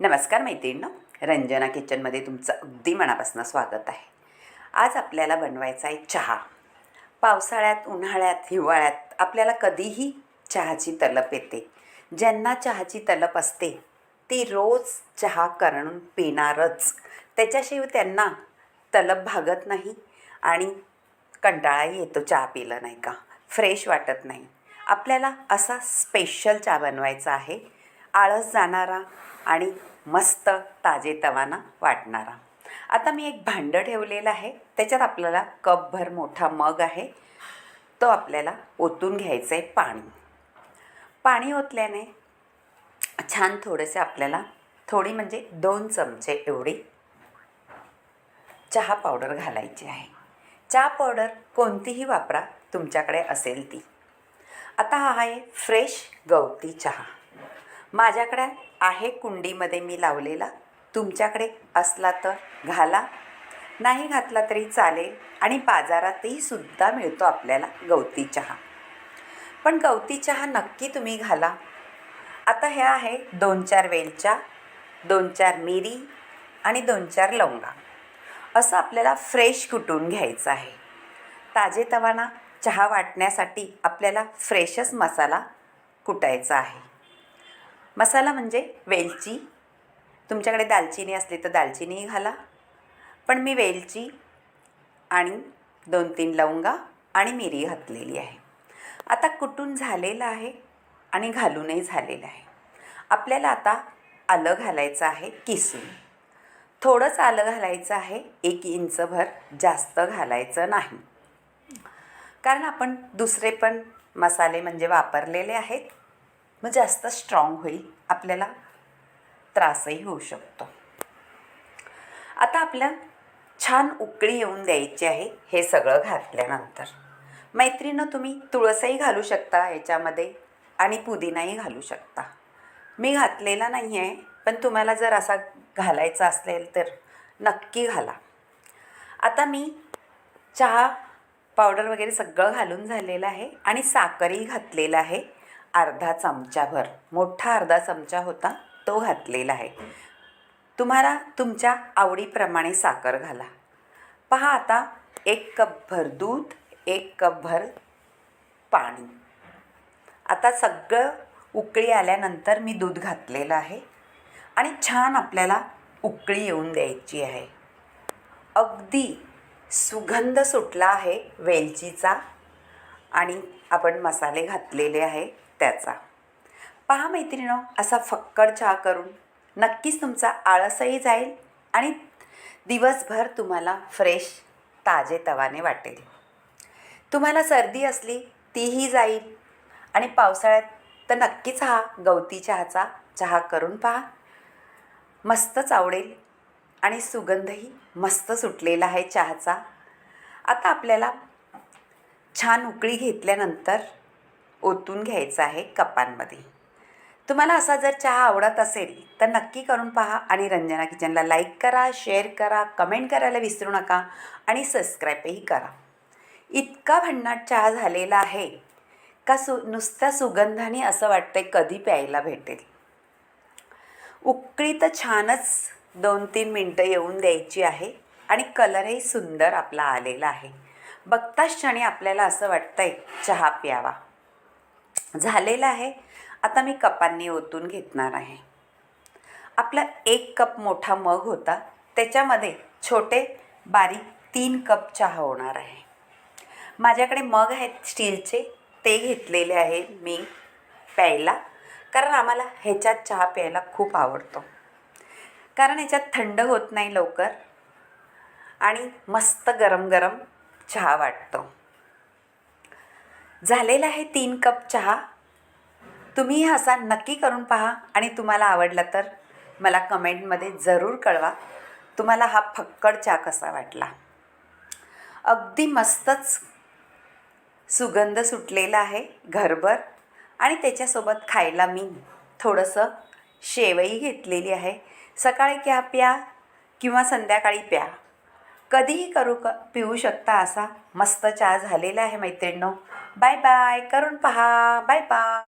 नमस्कार मैत्रिणींनो रंजना किचनमध्ये तुमचं अगदी मनापासून स्वागत आहे. आज आपल्याला बनवायचा आहे चहा. पावसाळ्यात उन्हाळ्यात हिवाळ्यात आपल्याला कधीही चहाची तलप येते. ज्यांना चहाची तलप असते ती रोज चहा करून पिणारच. त्याच्याशिवाय त्यांना तलप भागत नाही आणि कंटाळाही येतो चहा पिलं नाही का? फ्रेश वाटत नाही. आपल्याला असा स्पेशल चहा बनवायचा आहे आळस जाणारा आणि मस्त ताजेतवाना वाटणारा. आता मी एक भांडं ठेवलेलं आहे. त्याच्यात आपल्याला कपभर मोठा मग आहे. तो आपल्याला ओतून घ्यायचं आहे पाणी. पाणी ओतल्याने छान थोडेसे आपल्याला थोडी म्हणजे दोन चमचे एवढी चहा पावडर घालायची आहे. चहा पावडर कोणतीही वापरा तुमच्याकडे असेल ती. आता हा आहे फ्रेश गवती चहा. माझ्याकडे आहे कुंडीमध्ये मी लावलेला. तुमच्याकडे असला तर घाला. नाही घातला तरी चालेल आणि बाजारातही सुद्धा मिळतो आपल्याला गवती चहा. पण गवती चहा नक्की तुम्ही घाला. आता ह्या आहे दोन चार वेलच्या दोन चार मिरी आणि दोन चार लवंगा. असं आपल्याला फ्रेश कुटून घ्यायचं आहे? ताजेतवाना चहा वाटण्यासाठी आपल्याला फ्रेशच मसाला कुटायचा आहे. मसाला म्हणजे वेलची. तुमच्याकडे दालचिनी असली तर दालचिनी घाला. पण मी वेलची आणि दोन तीन लवंगा आणि मिरी घातलेली आहे. आता कुटून झालेलं आहे आणि घालूनही झालेलं आहे. आपल्याला आता आलं घालायचं आहे किसून. थोडंच आलं घालायचं आहे एक इंचभर जास्त घालायचं नाही. कारण आपण दुसरे पण मसाले म्हणजे वापरलेले आहेत. मग जास्त स्ट्रॉंग होईल आपल्याला त्रासही होऊ शकतो. आता आपल्या छान उकळी येऊन द्यायची आहे हे सगळं घातल्यानंतर. मैत्रीनं तुम्ही तुळसही घालू शकता याच्यामध्ये आणि पुदिनाही घालू शकता. मी घातलेला नाही आहे पण तुम्हाला जर असा घालायचा असेल तर नक्की घाला. आता मी चहा पावडर वगैरे सगळं घालून झालेलं आहे आणि साखरही घातलेलं आहे. अर्धा चमचाभर मोठा अर्धा चमचा होता तो घातलेला आहे. तुम्हाला तुमच्या आवडीप्रमाणे साखर घाला. पहा आता एक कपभर दूध एक कपभर पाणी. आता सगळं उकळी आल्यानंतर मी दूध घातलेलं आहे आणि छान आपल्याला उकळी येऊन द्यायची आहे. अगदी सुगंध सुटला आहे वेलचीचा आणि आपण मसाले घातलेले आहे. त्याचा. पहा मैत्रिणो असा फक्कड चहा करून नक्कीच तुमचा आळसही जाईल आणि दिवसभर तुम्हाला फ्रेश ताजे तवाने वाटेल. तुम्हाला सर्दी असली तीही जाईल आणि पावसाळ्यात तर नक्कीच हा गवती चहाचा चहा करून पहा. मस्तच आवडेल आणि सुगंधही मस्त सुटलेला आहे चहाचा. आता आपल्याला छान उकळी घेतल्यानंतर ओतून घ्यायचा आहे कपांमध्ये. तुम्हाला असा जर चहा आवडत असेल तर नक्की करून पहा आणि रंजना किचनला लाईक करा शेअर करा कमेंट करायला विसरू नका आणि सबस्क्राईबही करा. इतका भन्नाट चहा झालेला आहे का सु नुसत्या सुगंधाने असं वाटतंय कधी प्यायला भेटेल. उकळी तर छानच दोन तीन मिनटं येऊन द्यायची आहे आणि कलरही सुंदर आपला आलेला आहे. बघताच क्षणी आपल्याला असं वाटतंय चहा प्यावा. झालेलं आहे. आता मी कपांनी ओतून घेतणार आहे. आपला एक कप मोठा मग होता. त्याच्यामध्ये छोटे बारीक तीन कप चहा होणार आहे. माझ्याकडे मग आहेत स्टीलचे. ते घेतलेले आहे मी प्यायला. कारण आम्हाला ह्याच्यात चहा प्यायला खूप आवडतो. कारण ह्याच्यात थंड होत नाही लवकर. आणि मस्त गरम गरम चहा वाटतो. झालेला आहे तीन कप चहा. तुम्ही असा नक्की करून पहा आणि तुम्हाला आवडला तर मला कमेंटमध्ये जरूर कळवा. तुम्हाला हा फक्कड चहा कसा वाटला? अगदी मस्तच सुगंध सुटलेला आहे घरभर आणि त्याच्यासोबत खायला मी थोडंसं शेवई घेतलेली आहे. सकाळी क्या प्या किंवा संध्याकाळी प्या? कधीही करू क पिऊ शकता असा मस्त चहा झालेला आहे मैत्रिणींनो. बाय बाय करून पहा. Bye bye